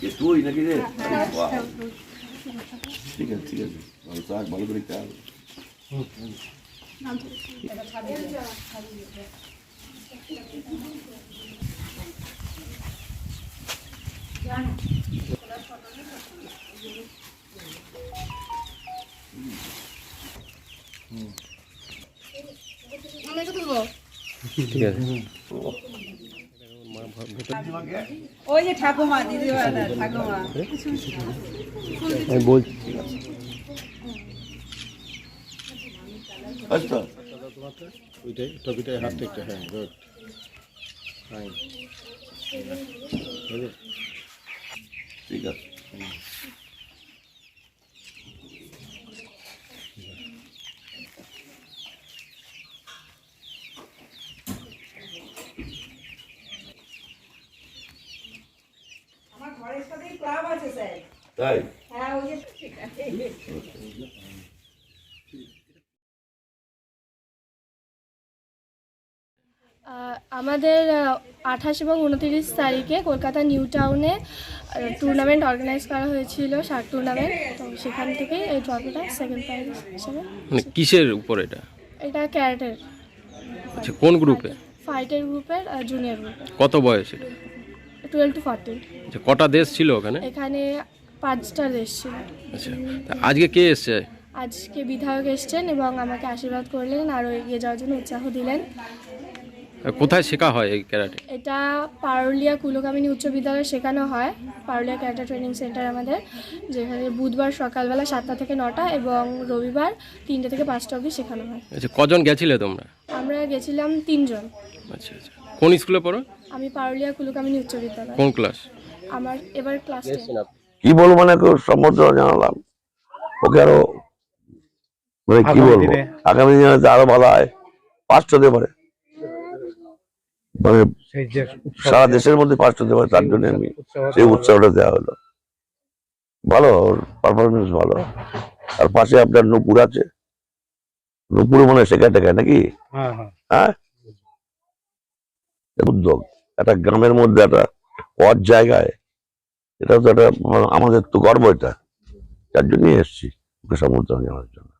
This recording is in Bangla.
এ তুই নাকি রে বাহ। ঠিক আছে ঠিক আছে ভালো থাক ভালো করে খেয়াল ঠিক আছে ওই যে ঠাকুমা দিদি ঠাকুমা। আমি বলছি। আচ্ছা। ওইটাই টপিটাই হাতটা একটু হ্যাঁ গুড। ফাইন ঠিক আছে। তাই? হ্যাঁ আমাদের আঠাশ এবং উনতিরিশ তারিখে কলকাতা নিউ টাউনে টুর্নামেন্ট অর্গানাইজ করা হয়েছিল শার্ট টুর্নামেন্ট তো সেখান থেকে এই ট্রফিটা সেকেন্ড প্রাইজ হিসেবে। মানে কিসের উপর এটা? এটা ক্যারেটের। আচ্ছা কোন গ্রুপে ফাইটের গ্রুপের জুনিয়র গ্রুপের কত বয়স এটা? টুয়েলভ টু ফোরটিন আচ্ছা কটা দেশ ছিল ওখানে? এখানে পাঁচটা দেশ ছিল। আচ্ছা তা আজকে কে এসছে? আজকে বিধায়ক এসছেন এবং আমাকে আশীর্বাদ করলেন আরও এগিয়ে যাওয়ার জন্য উৎসাহ দিলেন। আর কোথায় শেখা হয় এই ক্যারাটে? এটা পারুলিয়া কুলকামিনী উচ্চ বিদ্যালয়ে শেখানো হয়। পারুলিয়া ক্যারেটা ট্রেনিং সেন্টার আমাদের যেখানে বুধবার সকালবেলা সাতটা থেকে নটা এবং রবিবার তিনটে থেকে পাঁচটা অবধি শেখানো হয়। আচ্ছা কজন গেছিলে তোমরা? আমরা গেছিলাম তিনজন। আচ্ছা আচ্ছা। কোন স্কুলে পড়ো? আমি পারুলিয়া কুলকামিনী উচ্চ বিদ্যালয়। কোন ক্লাস? আমার এবার ক্লাস কি বলব মানে একটু সম্বর্ধনা জানালাম। ওকে আরও মানে কি বলব? আগামী দিনে যাতে আরও ভালো হয়। ফার্স্ট হতে পারে। মানে সারা দেশের মধ্যে ফার্স্ট হতে পারে তার জন্য আমি সেই উৎসাহটা দেওয়া হলো। ভালো ওর পারফরমেন্স ভালো। আর পাশে আপনার নূপুর আছে। নূপুর মনে হয় শেখা টেখায় নাকি? হ্যাঁ হ্যাঁ। হ্যাঁ? উদ্যোগ। একটা গ্রামের মধ্যে একটা অদ জায়গায় এটা তো একটা মানে আমাদের তো গর্ব এটা। যার জন্যই এসছি ওকে সম্বর্ধনা জানার জন্য।